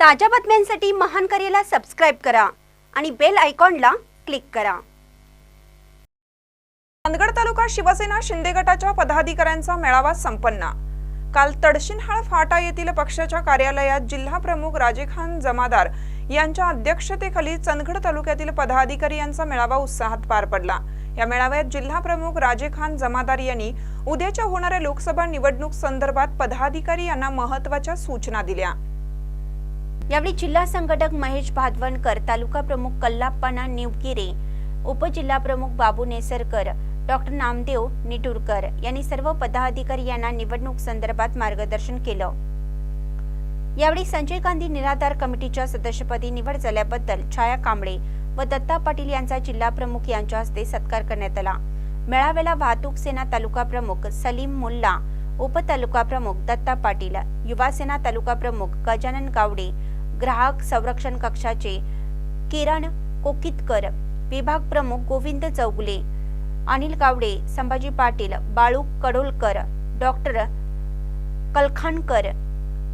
ताज्या बातम्यांसाठी महान करेला सबस्क्राईब करा आणि बेल आयकॉनला क्लिक करा. चंदगड तालुका शिवसेना शिंदे गटाच्या पदाधिकाऱ्यांचा मेळावा संपन्न. काल तडशिनहाळ फाटा येथील पक्षाच्या कार्यालयात जिल्हा प्रमुख राजेखान जमादार यांच्या अध्यक्षतेखाली चंदगड तालुक्यातील पदाधिकारी यांचा मेळावा उत्साहात पार पडला. या मेळाव्यात जिल्हा प्रमुख राजेखान जमादार यांनी उद्याच्या होणाऱ्या लोकसभा निवडणूक संदर्भात पदाधिकारी यांना महत्त्वाच्या सूचना दिल्या. यावेळी जिल्हा संघटक महेश भादवणकर तालुका प्रमुख कल्लाप्पाना निवगिरे उपजिल्हा प्रमुख बाबू नेसरकर डॉक्टर नामदेव निटुरकर यांनी सर्व पदाधिकारी यांना निवडणूक संदर्भात मार्गदर्शन केलं. यावेळी संजय गांधी निराधार कमिटीच्या सदस्यपदी निवड झाल्याबद्दल छाया कांबळे व दत्ता पाटील यांचा जिल्हा प्रमुख यांच्या हस्ते सत्कार करण्यात आला. मेळाव्याला वाहतूक सेना तालुका प्रमुख सलीम मुल्ला उपतालुका प्रमुख दत्ता पाटील युवा सेना तालुका प्रमुख गजानन गावडे ग्राहक संरक्षण कक्षाचे किरण कोकितकर विभाग प्रमुख गोविंद चौगुले अनिल गावडे संभाजी पाटील बाळू कडोलकर डॉक्टर कलखानकर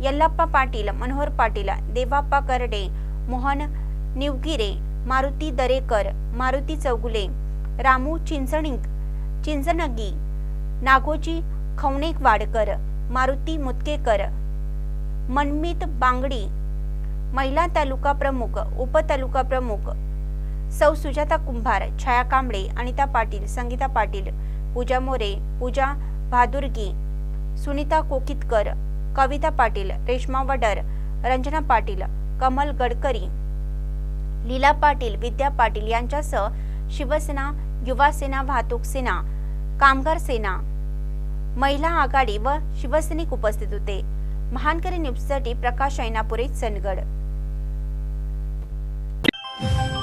यल्लाप्पा पाटील मनोहर पाटील देवाप्पा करडे मोहन निवगिरे मारुती दरेकर मारुती चौगुले रामू चिंचणिक चिंचणगी नागोजी खवणेकवाडकर मारुती मुतकेकर मनमित बांगडी महिला तालुका प्रमुख उपतालुका प्रमुख. सौ सुजाता कुंभार छाया कांबळे अनिता पाटील संगीता पाटील पूजा मोरे पूजा भादुर्गी सुनीता कोकितकर कविता पाटील रेश्मा वडर रंजना पाटील कमल गडकरी लीला पाटील विद्या पाटील यांच्यासह शिवसेना युवा सेना वाहतूक सेना कामगार सेना महिला आघाडी व शिवसैनिक उपस्थित होते. महानकरी न्यूजसाठी प्रकाश ऐनापुरे चंदगड. Música